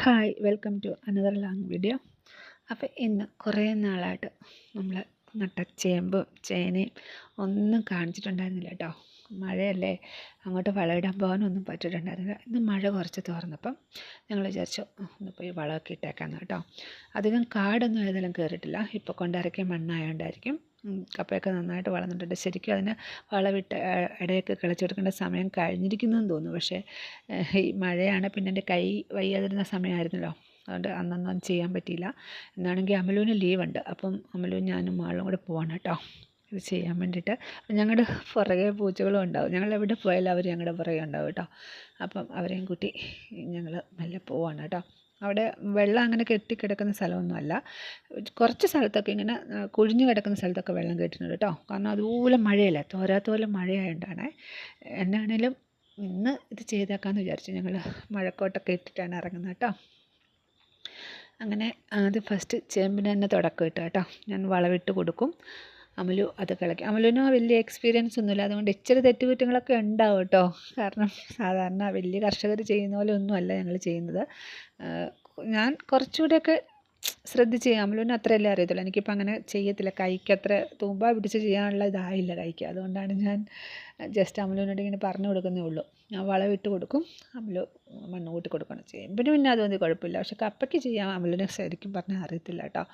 Hi welcome to another long video അപ്പോൾ ഇന്ന് കുറേ നാളായിട്ട് നമ്മൾ നട്ട ചേമ്പും ചേനയും ഒന്നും കാണിച്ചിട്ടുണ്ടായിരുന്നില്ല കേട്ടോ മഴയല്ലേ അങ്ങോട്ട് വളമിടാൻ പോകാനൊന്നും പറ്റിയിട്ടുണ്ടായിരുന്നില്ല. ഇന്ന് മഴ കുറച്ച് തോർന്നപ്പം ഞങ്ങൾ വിചാരിച്ചു ഒന്ന് പോയി വളമൊക്കെ ഇട്ടേക്കാന്ന് കേട്ടോ അധികം കാടൊന്നും ഏതായാലും കയറിയിട്ടില്ല ഇപ്പോൾ കൊണ്ടിറക്കിയ മണ്ണായതുകൊണ്ടായിരിക്കും കപ്പയൊക്കെ നന്നായിട്ട് വളർന്നിട്ടുണ്ട്. ശരിക്കും അതിന് വളമിട്ട് ഇടയൊക്കെ കിളച്ചെടുക്കേണ്ട സമയം കഴിഞ്ഞിരിക്കുന്നതെന്ന് തോന്നുന്നു. പക്ഷേ ഈ മഴയാണ് പിന്നെ എന്റെ കൈ വയ്യാതിരുന്ന സമയമായിരുന്നല്ലോ. അതുകൊണ്ട് അന്നൊന്നും ചെയ്യാൻ പറ്റിയില്ല. എന്നാണെങ്കിൽ അമലുവിന് ലീവുണ്ട്. അപ്പം അമലുവും ഞാനും മാളും കൂടെ പോവാണ് കേട്ടോ. ഇത് ചെയ്യാൻ വേണ്ടിയിട്ട്. ഞങ്ങളുടെ പുറകെ പൂച്ചകളും ഉണ്ടാവും. ഞങ്ങൾ എവിടെ പോയാലും അവർ ഞങ്ങളുടെ പുറകെ ഉണ്ടാവും കേട്ടോ. അപ്പം അവരെയും കൂട്ടി ഞങ്ങൾ മെല്ലെ പോവാണ് കേട്ടോ. അവിടെ വെള്ളം അങ്ങനെ കെട്ടിക്കിടക്കുന്ന സ്ഥലമൊന്നുമല്ല. കുറച്ച് സ്ഥലത്തൊക്കെ ഇങ്ങനെ കുഴിഞ്ഞു കിടക്കുന്ന സ്ഥലത്തൊക്കെ വെള്ളം കെട്ടിയിട്ടുണ്ട് കേട്ടോ. കാരണം അതുപോലെ മഴയല്ലേ? തോരാത്ത പോലെ മഴയായതുകൊണ്ടാണ് എന്നാണേലും ഇന്ന് ഇത് ചെയ്തേക്കാമെന്ന് വിചാരിച്ചു ഞങ്ങൾ മഴക്കോട്ടൊക്കെ ഇട്ടിട്ടാണ് ഇറങ്ങുന്നത് കേട്ടോ. അങ്ങനെ ആദ്യം ഫസ്റ്റ് ചേമ്പിന് തന്നെ തുടക്കം കേട്ടോ. ഞാൻ വളവിട്ട് കൊടുക്കും. അമലു അത് കിളക്കി. അമലുവിന് വലിയ എക്സ്പീരിയൻസ് ഒന്നുമില്ല. അതുകൊണ്ട് ഇച്ചിരി തെറ്റുകുറ്റങ്ങളൊക്കെ ഉണ്ടാവും കേട്ടോ. കാരണം സാധാരണ വലിയ കർഷകർ ചെയ്യുന്ന പോലെ ഒന്നുമല്ല ഞങ്ങൾ ചെയ്യുന്നത്. ഞാൻ കുറച്ചുകൂടെയൊക്കെ ശ്രദ്ധിച്ച് ചെയ്യാം. അമലുവിന് അത്രയല്ലേ അറിയത്തുള്ളൂ. എനിക്കിപ്പോൾ അങ്ങനെ ചെയ്യത്തില്ല. കൈക്ക് അത്ര തൂമ്പ പിടിച്ച് ചെയ്യാനുള്ള ഇതായില്ല കൈക്ക്. അതുകൊണ്ടാണ് ഞാൻ ജസ്റ്റ് അമലുവിനോട് ഇങ്ങനെ പറഞ്ഞു കൊടുക്കുന്നേ ഉള്ളൂ. ഞാൻ വളവിട്ട് കൊടുക്കും. അമലു മണ്ണ് കൂട്ടി കൊടുക്കണം ചെയ്യും. പിന്നെ അതൊന്നും കുഴപ്പമില്ല. പക്ഷെ കപ്പയ്ക്ക് ചെയ്യാൻ അമലുവിനെ ശരിക്കും പറഞ്ഞാൽ അറിയത്തില്ല കേട്ടോ.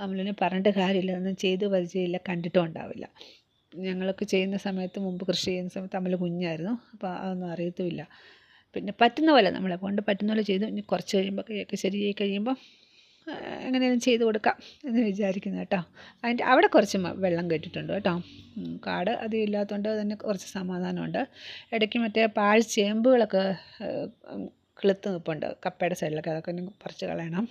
അമലുവിനെ പറഞ്ഞിട്ട് കാര്യമില്ല ഒന്നും ചെയ്ത് പരിചയമില്ല കണ്ടിട്ടും ഉണ്ടാവില്ല. ഞങ്ങളൊക്കെ ചെയ്യുന്ന സമയത്ത് മുമ്പ് കൃഷി ചെയ്യുന്ന സമയത്ത് അമൽ കുഞ്ഞായിരുന്നു അപ്പോൾ അതൊന്നും അറിയത്തുമില്ല. പിന്നെ പറ്റുന്ന പോലെ നമ്മളെ കൊണ്ട് പറ്റുന്ന പോലെ ചെയ്തു ഇനി കുറച്ച് കഴിയുമ്പോൾ കൈയൊക്കെ ശരിയായി കഴിയുമ്പോൾ എങ്ങനെയും ചെയ്ത് കൊടുക്കാം എന്ന് വിചാരിക്കുന്നു കേട്ടോ. അതിന്റെ അവിടെ കുറച്ച് വെള്ളം കെട്ടിട്ടുണ്ട് കേട്ടോ. കാട് അധികം ഇല്ലാത്തതുകൊണ്ട് തന്നെ കുറച്ച് സമാധാനമുണ്ട്. ഇടയ്ക്ക് മറ്റേ പാഴ് ചേമ്പുകളൊക്കെ കിളുത്ത് നിൽപ്പുണ്ട് കപ്പയുടെ സൈഡിലൊക്കെ അതൊക്കെ പറിച്ച് കളയണം.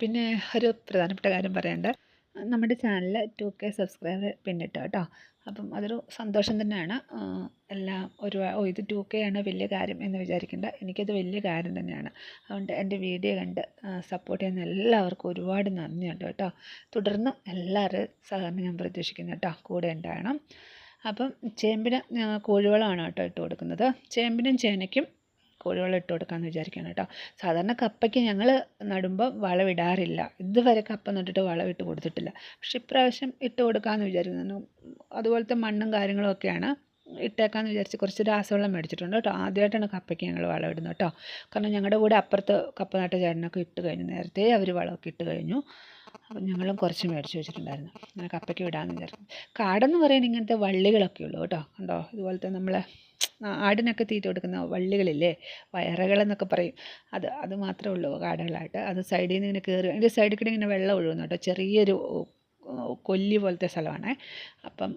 പിന്നെ ഒരു പ്രധാനപ്പെട്ട കാര്യം പറയേണ്ട. നമ്മുടെ ചാനൽ ടു കെ സബ്സ്ക്രൈബർ പിന്നിട്ട് കേട്ടോ. അപ്പം അതൊരു സന്തോഷം തന്നെയാണ്. എല്ലാം ഒരു ഓ ഇത് ടു കെ ആണ് വലിയ കാര്യം എന്ന് വിചാരിക്കേണ്ട. എനിക്കത് വലിയ കാര്യം തന്നെയാണ്. അതുകൊണ്ട് എന്റെ വീഡിയോ കണ്ട് സപ്പോർട്ട് ചെയ്യുന്ന എല്ലാവർക്കും ഒരുപാട് നന്ദിയുണ്ട് കേട്ടോ. തുടർന്ന് എല്ലാവരും സഹകരണം ഞാൻ പ്രതീക്ഷിക്കുന്നു കേട്ടോ. കൂടെ ഉണ്ടാകണം അപ്പം ചേമ്പിന് കോഴിവളമാണ് കേട്ടോ ഇട്ട് കൊടുക്കുന്നത്. ചേമ്പിനും ചേനയ്ക്കും കോഴിവളം ഇട്ട് കൊടുക്കാമെന്ന് വിചാരിക്കുകയാണ് കേട്ടോ. സാധാരണ കപ്പയ്ക്ക് ഞങ്ങൾ നടുമ്പോൾ വളമിടാറില്ല ഇതുവരെ കപ്പ നട്ടിട്ട് വളമിട്ട് കൊടുത്തിട്ടില്ല. പക്ഷെ ഇപ്രാവശ്യം ഇട്ട് കൊടുക്കാമെന്ന് വിചാരിക്കുന്നു. അതുപോലത്തെ മണ്ണും കാര്യങ്ങളും ഒക്കെയാണ് ഇട്ടേക്കാമെന്ന് വിചാരിച്ച് കുറച്ച് രാസവെള്ളം മേടിച്ചിട്ടുണ്ട് കേട്ടോ. ആദ്യമായിട്ടാണ് കപ്പയ്ക്ക് ഞങ്ങൾ വളം ഇടുന്നത് കേട്ടോ. കാരണം ഞങ്ങളുടെ കൂടെ അപ്പുറത്ത് കപ്പ നട്ട ചേട്ടനൊക്കെ ഇട്ട് കഴിഞ്ഞു നേരത്തെ അവർ വളമൊക്കെ ഇട്ട് കഴിഞ്ഞു. അപ്പം ഞങ്ങളും കുറച്ച് മേടിച്ച് വെച്ചിട്ടുണ്ടായിരുന്നു. അങ്ങനെ കപ്പയ്ക്ക് വിടാമെന്ന് വിചാരിക്കും കാടെന്ന് പറയാൻ ഇങ്ങനത്തെ വള്ളികളൊക്കെ ഉള്ളൂ കേട്ടോ. കണ്ടോ? ഇതുപോലത്തെ നമ്മളെ ആടിനൊക്കെ തീറ്റ കൊടുക്കുന്ന വള്ളികളില്ലേ? വയറകളെന്നൊക്കെ പറയും. അത് അത് മാത്രമേ ഉള്ളൂ കാടുകളായിട്ട്. അത് സൈഡിൽ നിന്ന് ഇങ്ങനെ കയറി അതിന്റെ സൈഡിൽ കൂടി ഇങ്ങനെ വെള്ളം ഒഴുകുന്നു കേട്ടോ ചെറിയൊരു കൊല്ലി പോലത്തെ സ്ഥലമാണ്. അപ്പം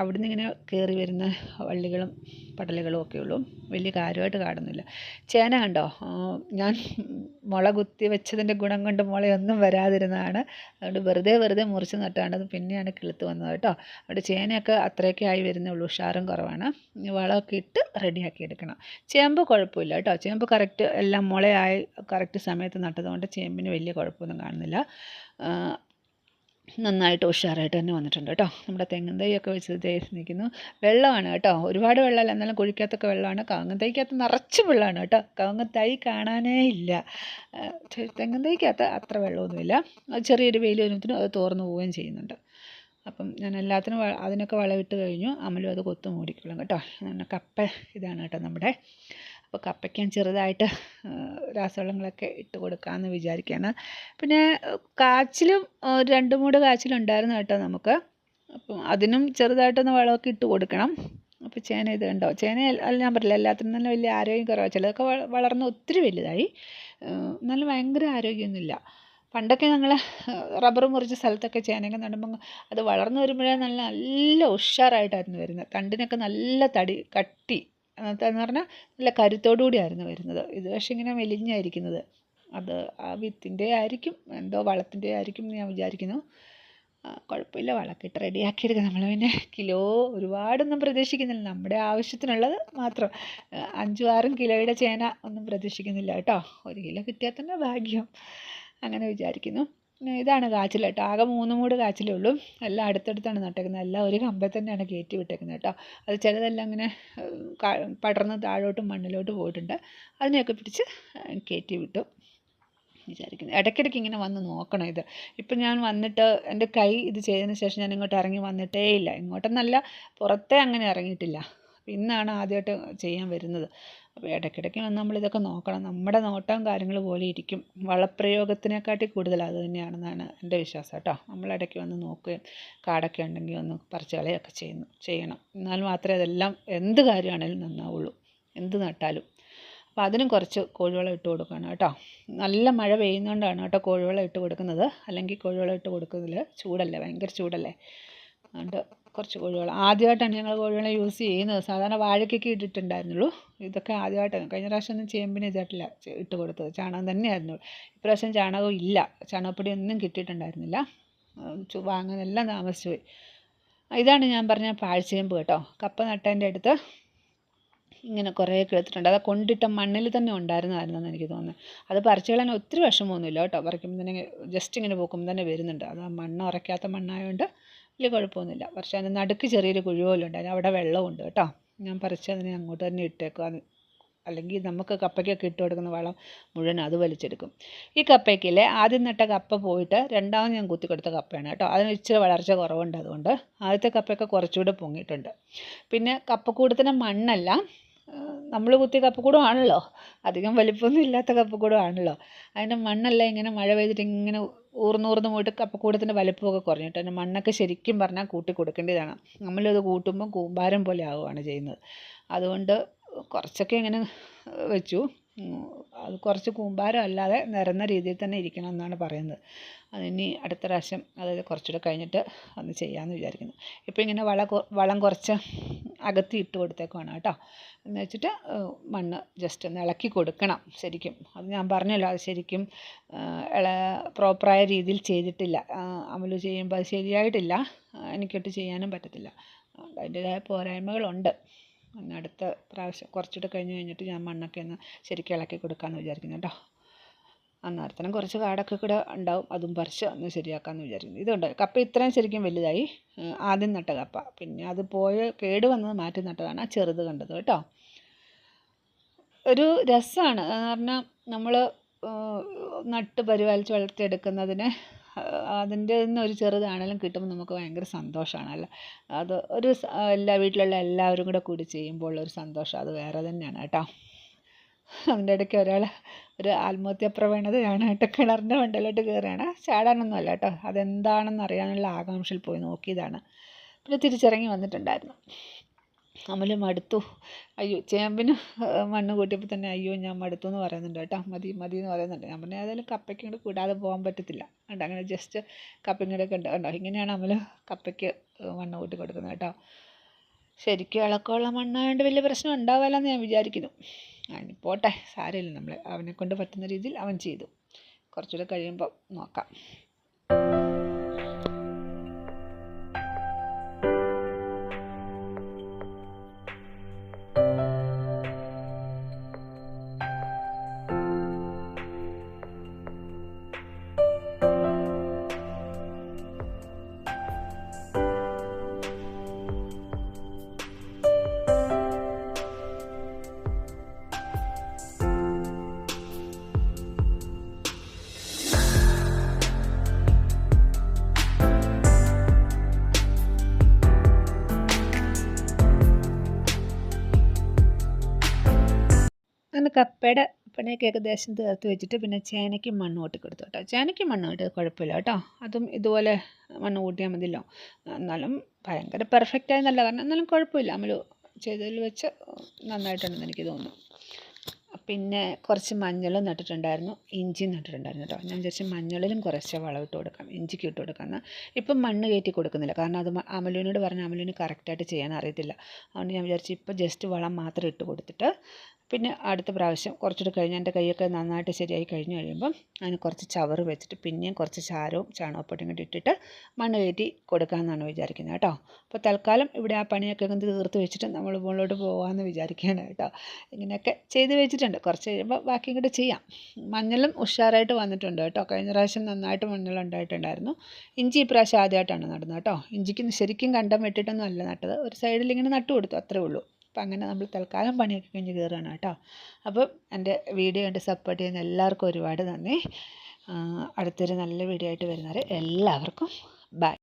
അവിടുന്ന് ഇങ്ങനെ കയറി വരുന്ന വള്ളികളും പടലുകളും ഒക്കെ ഉള്ളൂ. വലിയ കാര്യമായിട്ട് കാണുന്നില്ല ചേന കണ്ടോ? ഞാൻ മുള കുത്തി വെച്ചതിന്റെ ഗുണം കൊണ്ട് മുളയൊന്നും വരാതിരുന്നതാണ്. അതുകൊണ്ട് വെറുതെ വെറുതെ മുറിച്ച് നട്ടാണ്. അത് പിന്നെയാണ് കിളുത്ത് വന്നത് കേട്ടോ. അവിടെ ചേനയൊക്കെ അത്രയൊക്കെ ആയി വരുന്നേ ഉള്ളൂ. ഉഷാറും കുറവാണ്. വളമൊക്കെ ഇട്ട് റെഡിയാക്കി എടുക്കണം. ചേമ്പ് കുഴപ്പമില്ല കേട്ടോ. ചേമ്പ് കറക്റ്റ് എല്ലാം മുളയായി കറക്റ്റ് സമയത്ത് നട്ടതുകൊണ്ട് ചേമ്പിന് വലിയ കുഴപ്പമൊന്നും കാണുന്നില്ല. നന്നായിട്ട് ഉഷാറായിട്ട് തന്നെ വന്നിട്ടുണ്ട് കേട്ടോ. നമ്മുടെ തെങ്ങും തൈയൊക്കെ വെച്ച് തേ നിൽക്കുന്നു. വെള്ളമാണ് കേട്ടോ. ഒരുപാട് വെള്ളമല്ല എന്നാലും കുഴിക്കകത്തൊക്കെ വെള്ളമാണ്. കാങ്ങൻ തൈക്കകത്ത് നിറച്ച് വെള്ളമാണ് കേട്ടോ. കാങ്ങൻ തൈ കാണാനേ ഇല്ല. തെങ്ങും തൈക്കകത്ത് അത്ര വെള്ളമൊന്നുമില്ല. ചെറിയൊരു വെയിൽ വരുമ്പോഴത്തേനും അത് തോർന്നു പോവുകയും ചെയ്യുന്നുണ്ട്. അപ്പം ഞാൻ എല്ലാത്തിനും അതിനൊക്കെ വളമിട്ട് കഴിഞ്ഞു. അമലും അത് കൊത്തു മൂടിക്കോളും കേട്ടോ കപ്പ ഇതാണ് കേട്ടോ നമ്മുടെ അപ്പോൾ കപ്പയ്ക്ക് ഞാൻ ചെറുതായിട്ട് രാസവളങ്ങളൊക്കെ ഇട്ട് കൊടുക്കാമെന്ന് വിചാരിക്കുകയാണ് പിന്നെ കാച്ചിലും രണ്ട് മൂട് കാച്ചിലുണ്ടായിരുന്നു കേട്ടോ നമുക്ക്. അപ്പം അതിനും ചെറുതായിട്ടൊന്ന് വളമൊക്കെ ഇട്ട് കൊടുക്കണം. അപ്പോൾ ചേന ഇത് ഉണ്ടോ ചേന അല്ല ഞാൻ പറയില്ല എല്ലാത്തിനും നല്ല വലിയ ആരോഗ്യം കുറവാണ് ചിലതൊക്കെ വളർന്ന് ഒത്തിരി വലുതായി. നല്ല ഭയങ്കര ആരോഗ്യമൊന്നുമില്ല. പണ്ടൊക്കെ ഞങ്ങൾ റബ്ബർ മുറിച്ച സ്ഥലത്തൊക്കെ ചേനയൊക്കെ നടുമ്പോൾ അത് വളർന്നു വരുമ്പോഴേ നല്ല നല്ല ഉഷാറായിട്ടായിരുന്നു വരുന്നത്. തണ്ടിനൊക്കെ നല്ല തടി കട്ടി എന്ന് പറഞ്ഞാൽ നല്ല കരുത്തോടു കൂടിയായിരുന്നു വരുന്നത്. ഇത് പക്ഷേ ഇങ്ങനെ മെലിഞ്ഞായിരിക്കുന്നത്. അത് ആ വിത്തിന്റെ ആയിരിക്കും എന്തോ വളത്തിന്റെ ആയിരിക്കും എന്ന് ഞാൻ വിചാരിക്കുന്നു. കുഴപ്പമില്ല വളക്കിട്ട് റെഡിയാക്കിയെടുക്കുക നമ്മൾ പിന്നെ കിലോ ഒരുപാടൊന്നും പ്രതീക്ഷിക്കുന്നില്ല. നമ്മുടെ ആവശ്യത്തിനുള്ളത് മാത്രം. അഞ്ചും ആറും കിലോയുടെ ചേന ഒന്നും പ്രതീക്ഷിക്കുന്നില്ല കേട്ടോ. ഒരു കിലോ കിട്ടിയാൽ തന്നെ ഭാഗ്യം. അങ്ങനെ വിചാരിക്കുന്നു. ഇതാണ് കാച്ചിൽ കേട്ടോ ആകെ മൂന്ന് മൂട് കാച്ചിലേ ഉള്ളൂ. എല്ലാം അടുത്തടുത്താണ് നട്ടേക്കുന്നത്. എല്ലാം ഒരു കമ്പേ തന്നെയാണ് കയറ്റി വിട്ടേക്കുന്നത് കേട്ടോ. അത് ചിലതെല്ലാം ക- പടർന്ന് താഴോട്ടും മണ്ണിലോട്ട് പോയിട്ടുണ്ട്. അതിനെയൊക്കെ പിടിച്ച് കയറ്റി വിട്ടു. വിചാരിക്കുന്നത് ഇടയ്ക്കിടയ്ക്ക് ഇങ്ങനെ വന്ന് നോക്കണം ഇത്. ഇപ്പം ഞാൻ വന്നിട്ട് എന്റെ കൈ ഇത് ചെയ്തതിന് ശേഷം ഞാൻ ഇങ്ങോട്ട് ഇറങ്ങി വന്നിട്ടേ ഇല്ല. ഇങ്ങോട്ടെന്നല്ല പുറത്തേ അങ്ങനെ ഇറങ്ങിയിട്ടില്ല. ഇന്നാണ് ആദ്യമായിട്ട് ചെയ്യാൻ വരുന്നത്. അപ്പോൾ ഇടയ്ക്കിടയ്ക്ക് നമ്മളിതൊക്കെ നോക്കണം. നമ്മുടെ നോട്ടം കാര്യങ്ങൾ പോലെ ഇരിക്കും. വളപ്രയോഗത്തിനെക്കാട്ടി കൂടുതൽ അത് തന്നെയാണെന്നാണ് എന്റെ വിശ്വാസം കേട്ടോ. നമ്മൾ ഇടയ്ക്ക് വന്ന് നോക്കുകയും കാടൊക്കെ ഉണ്ടെങ്കിൽ ഒന്ന് പറിച്ച് കളയൊക്കെ ചെയ്യുന്നു ചെയ്യണം. എന്നാൽ മാത്രമേ അതെല്ലാം എന്ത് കാര്യമാണേലും നന്നാവുള്ളൂ. എന്ത് നട്ടാലും. അപ്പോൾ അതിനും കുറച്ച് കോഴിവളം ഇട്ട് കൊടുക്കണം കേട്ടോ. നല്ല മഴ പെയ്യുന്നതുകൊണ്ടാണ് കേട്ടോ കോഴിവളം ഇട്ട് കൊടുക്കുന്നത്. അല്ലെങ്കിൽ കോഴിവളം ഇട്ട് കൊടുക്കുന്നതിൽ ചൂടല്ലേ? ഭയങ്കര ചൂടല്ലേ? അതുകൊണ്ട് കുറച്ച് കോഴിവളം ആദ്യമായിട്ടാണ് ഞങ്ങൾ കോഴിവളം യൂസ് ചെയ്യുന്നത്. സാധാരണ വാഴയ്ക്കൊക്കെ ഇട്ടിട്ടുണ്ടായിരുന്നുള്ളൂ. ഇതൊക്കെ ആദ്യമായിട്ടാണ്. കഴിഞ്ഞ പ്രാവശ്യം ഒന്നും ചേമ്പിന് ഇതായിട്ടില്ല. ഇട്ട് കൊടുത്തത്. ചാണകം തന്നെയായിരുന്നു. ഇപ്രാവശ്യം ചാണകം ഇല്ല. ചാണകപ്പൊടി ഒന്നും കിട്ടിയിട്ടുണ്ടായിരുന്നില്ല. വാങ്ങാനെല്ലാം താമസിച്ചു പോയി. ഇതാണ് ഞാൻ പറഞ്ഞ പാഴ്ചേമ്പ് കേട്ടോ. കപ്പ നട്ടതിന്റെ അടുത്ത് ഇങ്ങനെ കുറേ കിടത്തിട്ടുണ്ട് അത് കൊണ്ടിട്ട മണ്ണിൽ തന്നെ ഉണ്ടായിരുന്നതായിരുന്നെന്ന് എനിക്ക് തോന്നുന്നത് അത് പറിച്ചു കളയാൻ ഒത്തിരി വിഷമമൊന്നുമില്ല കേട്ടോ. പറിക്കുമ്പോൾ തന്നെ ജസ്റ്റ് ഇങ്ങനെ പോക്കുമ്പോൾ തന്നെ വരുന്നുണ്ട്. അത് മണ്ണ് ഉറയ്ക്കാത്ത മണ്ണായതുകൊണ്ട് വലിയ കുഴപ്പമൊന്നുമില്ല. പക്ഷേ നടുക്ക് ചെറിയൊരു കുഴി പോലെ ഉണ്ട് അതിന് അവിടെ വെള്ളമുണ്ട് കേട്ടോ. ഞാൻ പറിച്ച് അതിനെ അങ്ങോട്ട് തന്നെ ഇട്ടേക്കുക അല്ലെങ്കിൽ നമുക്ക് കപ്പയ്ക്കൊക്കെ ഇട്ട് കൊടുക്കുന്ന വളം മുഴുവൻ അത് വലിച്ചെടുക്കും. ഈ കപ്പയ്ക്കില്ലേ ആദ്യം നട്ട കപ്പ പോയിട്ട് രണ്ടാമത് ഞാൻ കുത്തി കൊടുത്ത കപ്പയാണ് കേട്ടോ. അതിന് ഇച്ചിരി വളർച്ച കുറവുണ്ട് അതുകൊണ്ട് ആദ്യത്തെ കപ്പയൊക്കെ കുറച്ചുകൂടെ പൊങ്ങിയിട്ടുണ്ട്. പിന്നെ കപ്പക്കൂടത്തിന് മണ്ണല്ല. നമ്മൾ കുത്തിയ കപ്പക്കൂടും ആണല്ലോ. അധികം വലിപ്പമൊന്നും ഇല്ലാത്ത കപ്പക്കൂടും ആണല്ലോ. അതിന്റെ മണ്ണല്ല ഇങ്ങനെ മഴ പെയ്തിട്ട് ഇങ്ങനെ ഊർന്നൂർന്ന് പോയിട്ട് കപ്പക്കൂടത്തിന്റെ വലിപ്പമൊക്കെ കുറഞ്ഞു കുറഞ്ഞിട്ട് അതിന്റെ മണ്ണൊക്കെ ശരിക്കും പറഞ്ഞാൽ കൂട്ടി കൊടുക്കേണ്ടതാണ്. നമ്മളിത് കൂട്ടുമ്പോൾ കൂമ്പാരം പോലെ ആവുകയാണ് ചെയ്യുന്നത്. അതുകൊണ്ട് കുറച്ചൊക്കെ ഇങ്ങനെ വെച്ചു. അത് കുറച്ച് കൂമ്പാരം അല്ലാതെ നിരന്ന രീതിയിൽ തന്നെ ഇരിക്കണം എന്നാണ് പറയുന്നത്. അതിനി അടുത്ത പ്രാവശ്യം അതായത് കുറച്ചുകൂടെ കഴിഞ്ഞിട്ട് അന്ന് ചെയ്യാമെന്ന് വിചാരിക്കുന്നു. ഇപ്പോൾ ഇങ്ങനെ വള വളം കുറച്ച് അകത്തി ഇട്ട് കൊടുത്തേക്കുവാണ് കേട്ടോ. എന്ന് വെച്ചിട്ട് മണ്ണ് ജസ്റ്റ് ഒന്ന് ഇളക്കി കൊടുക്കണം ശരിക്കും. അത് ഞാൻ പറഞ്ഞല്ലോ അത് ശരിക്കും ഇള പ്രോപ്പറായ രീതിയിൽ ചെയ്തിട്ടില്ല. അമൽ ചെയ്യുമ്പോൾ അത് ശരിയായിട്ടില്ല. എനിക്കിട്ട് ചെയ്യാനും പറ്റത്തില്ല. അതിന്റേതായ പോരായ്മകളുണ്ട്. പിന്നെ അടുത്ത പ്രാവശ്യം കുറച്ചുകൂടെ കഴിഞ്ഞ് കഴിഞ്ഞിട്ട് ഞാൻ മണ്ണൊക്കെ ഒന്ന് ശരിക്കും ഇളക്കി കൊടുക്കാമെന്ന് വിചാരിക്കുന്നു കേട്ടോ. അന്നേരത്തിനും കുറച്ച് കാടൊക്കെ കൂടെ ഉണ്ടാവും. അതും പറിച്ച് ഒന്ന് ശരിയാക്കാമെന്ന് വിചാരിക്കുന്നു. ഇതുണ്ട് കപ്പ ഇത്രയും ശരിക്കും വലുതായി. ആദ്യം നട്ട കപ്പ. പിന്നെ അത് പോയ കേട് വന്നത് മാറ്റി നട്ടതാണ്. ആ ചെറുത് കണ്ടത് കേട്ടോ. ഒരു രസമാണ് എന്ന് പറഞ്ഞാൽ നമ്മൾ നട്ട് പരിപാലിച്ച് വളർത്തിയെടുക്കുന്നതിന് അതിന്റെ നിന്ന് ഒരു ചെറുതാണെങ്കിലും കിട്ടുമ്പോൾ നമുക്ക് ഭയങ്കര സന്തോഷമാണ്. അല്ല അത് ഒരു എല്ലാ വീട്ടിലുള്ള എല്ലാവരും കൂടെ കൂടി ചെയ്യുമ്പോൾ ഉള്ള ഒരു സന്തോഷം. അത് വേറെ തന്നെയാണ് കേട്ടോ. അതിന്റെ ഇടയ്ക്ക് ഒരാൾ ഒരു ആത്മഹത്യ പ്രവണതയാണ് കേട്ടോ. കിണറിന്റെ മണ്ടയിലോട്ട് കയറുകയാണ്. ചാടാനൊന്നും അല്ല കേട്ടോ. അതെന്താണെന്ന് അറിയാനുള്ള ആകാംക്ഷയിൽ പോയി നോക്കിയതാണ്. പിന്നെ തിരിച്ചിറങ്ങി വന്നിട്ടുണ്ടായിരുന്നു. അമൽ മടുത്തു. അയ്യോ ചേമ്പിന് മണ്ണ് കൂട്ടിയപ്പോൾ തന്നെ അയ്യോ ഞാൻ മടുത്തു എന്ന് പറയുന്നുണ്ട് കേട്ടോ. മതി മതി എന്ന് പറയുന്നുണ്ട്. ഞാൻ പറഞ്ഞു ഏതായാലും കപ്പയ്ക്ക് ഇങ്ങോട്ട് കൂടാതെ പോകാൻ പറ്റത്തില്ല. കണ്ടോ അങ്ങനെ ജസ്റ്റ് കപ്പിങ്ങോട്ടൊക്കെ ഉണ്ട്. കണ്ടോ ഇങ്ങനെയാണ് അമൽ കപ്പയ്ക്ക് മണ്ണ് കൂട്ടി കൊടുക്കുന്നത് കേട്ടോ. ശരിക്കും ഇളക്കമുള്ള മണ്ണായതുകൊണ്ട് വലിയ പ്രശ്നം ഉണ്ടാവില്ലെന്ന് ഞാൻ വിചാരിക്കുന്നു. അതിന് പോട്ടെ. സാരമില്ല നമ്മൾ അവനെ കൊണ്ട് പറ്റുന്ന രീതിയിൽ അവൻ ചെയ്തു. കുറച്ചുകൂടെ കഴിയുമ്പോൾ നോക്കാം. അങ്ങനെ കപ്പയുടെ പണിയൊക്കെ ഏകദേശം തീർത്ത് വെച്ചിട്ട് പിന്നെ ചേനയ്ക്ക് മണ്ണ് കൂട്ടി കൊടുത്തു കേട്ടോ. ചേനയ്ക്ക് മണ്ണ് കൂട്ടി കുഴപ്പമില്ല കേട്ടോ. അതും ഇതുപോലെ മണ്ണ് കൂട്ടിയാൽ മതിയല്ലോ. എന്നാലും ഭയങ്കര പെർഫെക്റ്റായി നല്ല കാരണം എന്നാലും കുഴപ്പമില്ല. നമ്മൾ ചെയ്തതിൽ വെച്ച് നന്നായിട്ടുണ്ടെന്ന് എനിക്ക് തോന്നുന്നു. പിന്നെ കുറച്ച് മഞ്ഞളും നട്ടിട്ടുണ്ടായിരുന്നു. ഇഞ്ചി നട്ടിട്ടുണ്ടായിരുന്നു കേട്ടോ. ഞാൻ വിചാരിച്ചു മഞ്ഞളിലും കുറച്ച് ഇട്ട് കൊടുക്കാം. ഇഞ്ചിക്ക് ഇട്ട് കൊടുക്കാമെന്ന് ഇപ്പം മണ്ണ് കയറ്റി കൊടുക്കുന്നില്ല. കാരണം അത് അമലുവിനോട് പറഞ്ഞ അമലുവിന് കറക്റ്റായിട്ട് ചെയ്യാൻ അറിയത്തില്ല. അതുകൊണ്ട് ഞാൻ വിചാരിച്ചു ഇപ്പോൾ ജസ്റ്റ് വളം മാത്രം ഇട്ട് കൊടുത്തിട്ട് പിന്നെ അടുത്ത പ്രാവശ്യം കുറച്ചുകൂടി കഴിഞ്ഞ് എന്റെ കൈയൊക്കെ നന്നായിട്ട് ശരിയായി കഴിഞ്ഞ് കഴിയുമ്പം അതിന് കുറച്ച് ചവറ് വെച്ചിട്ട് പിന്നെയും കുറച്ച് ചാരവും ചാണകപ്പൊടിയും കൂടി ഇട്ടിട്ട് മണ്ണ് കയറ്റി കൊടുക്കാമെന്നാണ് വിചാരിക്കുന്നത് കേട്ടോ. അപ്പോൾ തൽക്കാലം ഇവിടെ ആ പണിയൊക്കെ ഒന്ന് തീർത്ത് വെച്ചിട്ട് നമ്മൾ മുകളിലോട്ട് പോകാമെന്ന് വിചാരിക്കുകയാണ് കേട്ടോ. ഇങ്ങനെയൊക്കെ ചെയ്ത് വെച്ചിട്ടുണ്ട്. നടുന്നുണ്ട് കുറച്ച് കഴിയുമ്പോൾ ബാക്കി കൂടെ ചെയ്യാം. മഞ്ഞളും ഉഷാറായിട്ട് വന്നിട്ടുണ്ട് കേട്ടോ. കഴിഞ്ഞ പ്രാവശ്യം നന്നായിട്ട് മഞ്ഞൾ ഉണ്ടായിട്ടുണ്ടായിരുന്നു. ഇഞ്ചി ഇപ്രാവശ്യം ആദ്യമായിട്ടാണ് നടുന്നത് കേട്ടോ. ഇഞ്ചിക്ക് ശരിക്കും കണ്ടം വെട്ടിട്ടൊന്നും അല്ല നട്ടത്. ഒരു സൈഡിൽ ഇങ്ങനെ നട്ടു കൊടുത്തു അത്രേ ഉള്ളൂ. അപ്പം അങ്ങനെ നമ്മൾ തൽക്കാലം പണിയൊക്കെ കഴിഞ്ഞ് കയറുകയാണ് കേട്ടോ. അപ്പം എന്റെ വീഡിയോ കണ്ട് സപ്പോർട്ട് ചെയ്യുന്ന എല്ലാവർക്കും ഒരുപാട് നന്ദി. അടുത്തൊരു നല്ല വീഡിയോ ആയിട്ട് വരുന്നവരെ എല്ലാവർക്കും ബൈ